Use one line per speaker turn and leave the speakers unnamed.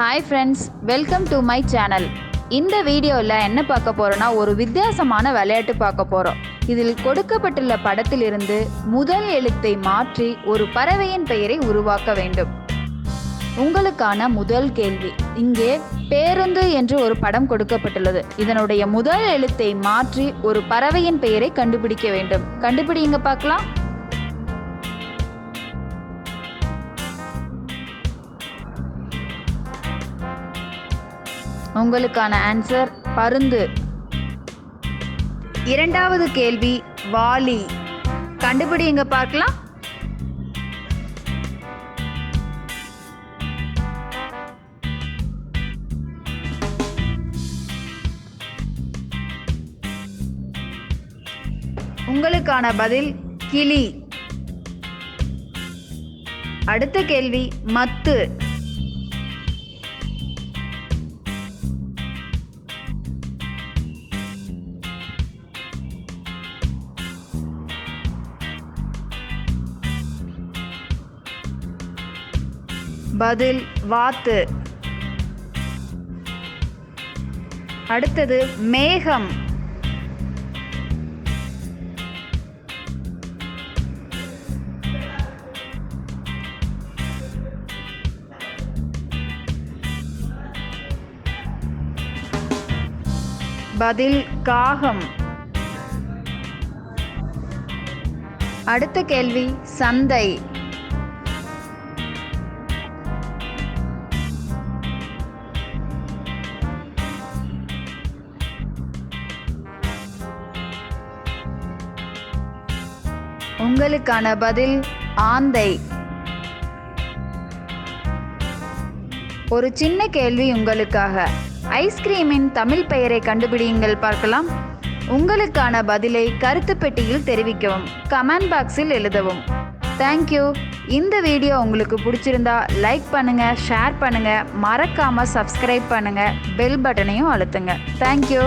Hi friends welcome to my channel இந்த வீடியோவில் என்ன பார்க்க போகிறோன்னா ஒரு வித்தியாசமான விளையாட்டு பார்க்க போகிறோம் இதில் கொடுக்கப்பட்டுள்ள படத்திலிருந்து முதல் எழுத்தை மாற்றி ஒரு பறவையின் பெயரை உருவாக்க வேண்டும். உங்களுக்கான முதல் கேள்வி இங்கே பேருந்து என்று ஒரு படம் கொடுக்கப்பட்டுள்ளது. இதனுடைய முதல் எழுத்தை மாற்றி ஒரு பறவையின் பெயரை கண்டுபிடிக்க வேண்டும். கண்டுபிடிங்க பார்க்கலாம். உங்களுக்கான ஆன்சர் பருந்து. இரண்டாவது கேள்வி வாலி. கண்டுபிடிங்க பார்க்கலாம். உங்களுக்கான பதில் கிளி. அடுத்த கேள்வி மத்து. பதில் வாத்து. அடுத்தது மேகம். பதில் காகம். அடுத்த கேள்வி சந்தை. உங்களுக்கான பதில் ஆந்தை. ஒரு சின்ன கேள்வி உங்களுக்காக. ஐஸ்கிரீமின் தமிழ் பெயரை கண்டுபிடியுங்கள் பார்க்கலாம். உங்களுக்கான பதிலை கருத்து பெட்டியில் தெரிவிக்கவும் கமெண்ட் பாக்ஸில் எழுதவும். தேங்க்யூ இந்த வீடியோ உங்களுக்கு பிடிச்சிருந்தா லைக் பண்ணுங்க ஷேர் பண்ணுங்க மறக்காம சப்ஸ்கிரைப் பண்ணுங்க பெல் பட்டனையும் அழுத்துங்க. தேங்க்யூ